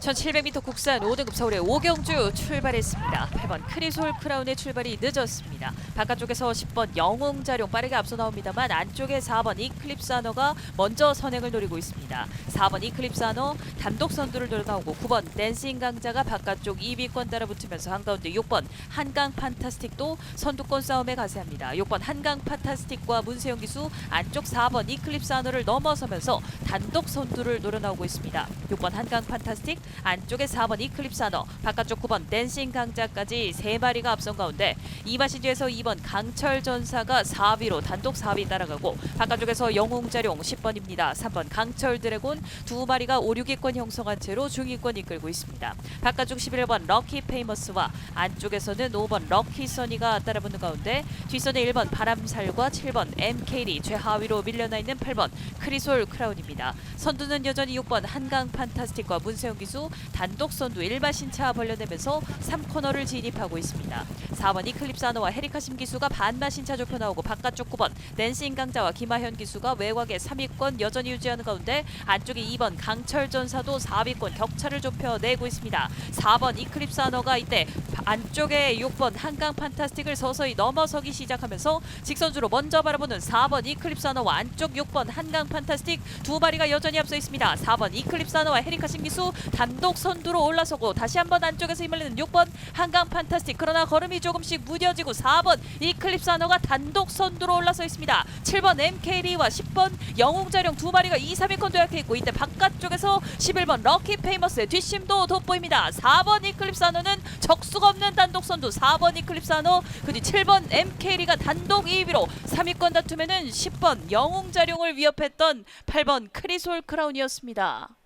1700m 국산 5등급 서울의 오경주 출발했습니다. 8번 크리솔 크라운의 출발이 늦었습니다. 바깥쪽에서 10번 영웅자룡 빠르게 앞서 나옵니다만 안쪽에 4번 이클립스 아너가 먼저 선행을 노리고 있습니다. 4번 이클립스 아너 단독 선두를 나오고 9번 댄싱 강자가 바깥쪽 2위권 따라 붙으면서 한가운데 6번 한강 판타스틱도 선두권 싸움에 가세합니다. 6번 한강 판타스틱과 문세영 기수 안쪽 4번 이클립스 아너를 넘어서면서 단독 선두를 노려 나오고 있습니다. 6번 한강 판타스틱 안쪽에 4번 이클립스 아너 바깥쪽 9번 댄싱 강자까지 세 마리가 앞선 가운데 이마시 뒤에서 2번 강철 전사가 4위로 단독 4위 따라가고 바깥쪽에서 영웅자룡 10번입니다. 3번 강철 드래곤 두 마리가 5, 6위권 형성한 채로 중위권 이끌고 있습니다. 바깥쪽 11번 럭키 페이머스와 안쪽에서는 5번 럭키 써니가 따라붙는 가운데 뒷선에 1번 바람살과 7번 MK리 최하위로 밀려나 있는 8번 크리솔 크라운입니다. 선두는 여전히 6번 한강 판타스틱과 문세영 기수 단독 선두 1마 신차 벌려내면서 3코너를 진입하고 있습니다. 4번 이클립스 아너와 헤리카 심 기수가 반마 신차 좁혀 나오고 바깥쪽 9번 댄싱 강자와 김하현 기수가 외곽에 3위권 여전히 유지하는 가운데 안쪽에 2번 강철 전사도 4위권 격차를 좁혀 내고 있습니다. 4번 이클립스 아너가 이때 안쪽에 6번 한강 판타스틱을 서서히 넘어서기 시작하면서 직선주로 먼저 바라보는 4번 이클립스 아너와 안쪽 6번 한강 판타스틱 두 마리가 여전히 앞서 있습니다. 4번 이클립스 아너와 헤리카 신기수 단독 선두로 올라서고 다시 한번 안쪽에서 힘을 내는 6번 한강 판타스틱 그러나 걸음이 조금씩 무뎌지고 4번 이클립스 아너가 단독 선두로 올라서 있습니다. 7번 MK리와 10번 영웅자룡 두 마리가 2, 3위권 도약해 있고 이때 바깥쪽에서 11번 럭키 페이머스의 뒷심도 돋보입니다. 4번 이클립스 아너는 적수가 없는 단독 선두 4번 이클립스 아너 그뒤 7번 MK리가 단독 2위로 3위권 다툼에는 10번 영웅자룡을 위협했던 8번 크리솔 크라운이었습니다.